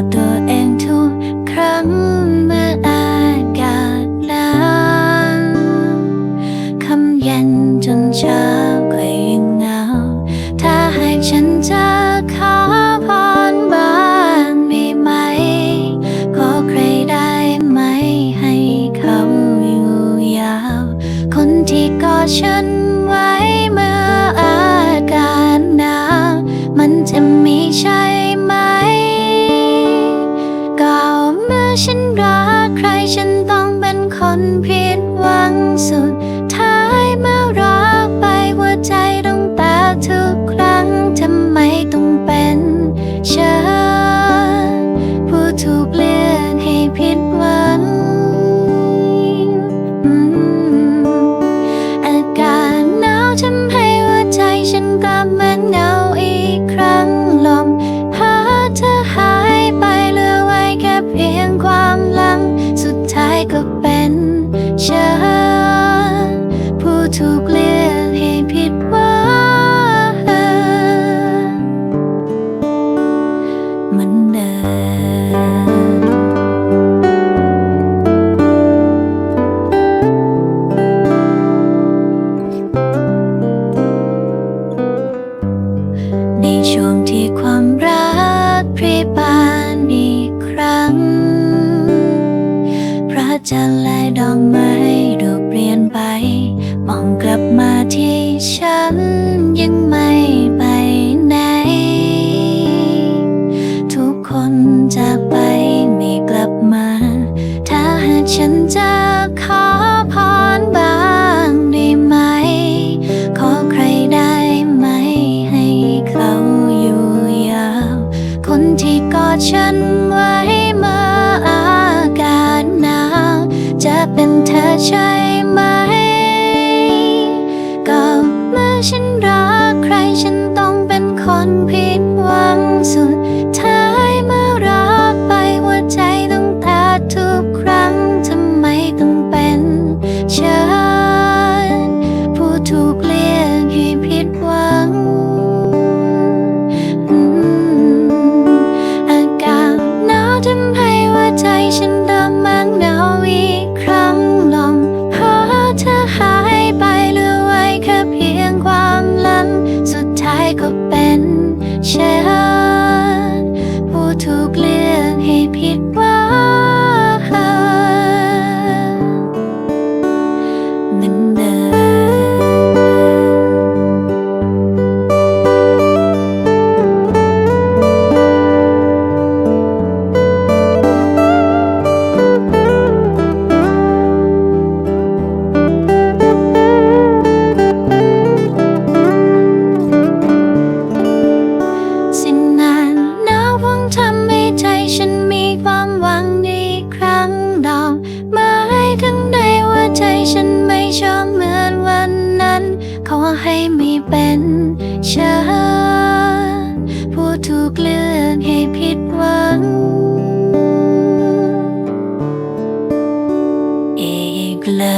บอกตัวเองทุกครั้งเมื่ออากาศหนาวคำเย็นจนเช้าก็ยังเหงา ถ้าให้ฉันเจอขอพรบ้านมีไหม ขอใครได้ไหมให้เขาอยู่ยาว คนที่กอดฉันไว้เมื่ออากาศหนาว มันจะมีใช่ Christ in the เหมืในช่วงที่ความรักพิบานอีกครั้ง พระจันทร์ดอกไม้ ฉันไว้เมื่ออากาศหนาวจะเป็นเธอใช่ 谁 ฉันไม่ชอบเหมือนวันนั้น ขอให้มีเป็นฉันผู้ถูกเลือนให้ผิดหวัง อีกเลย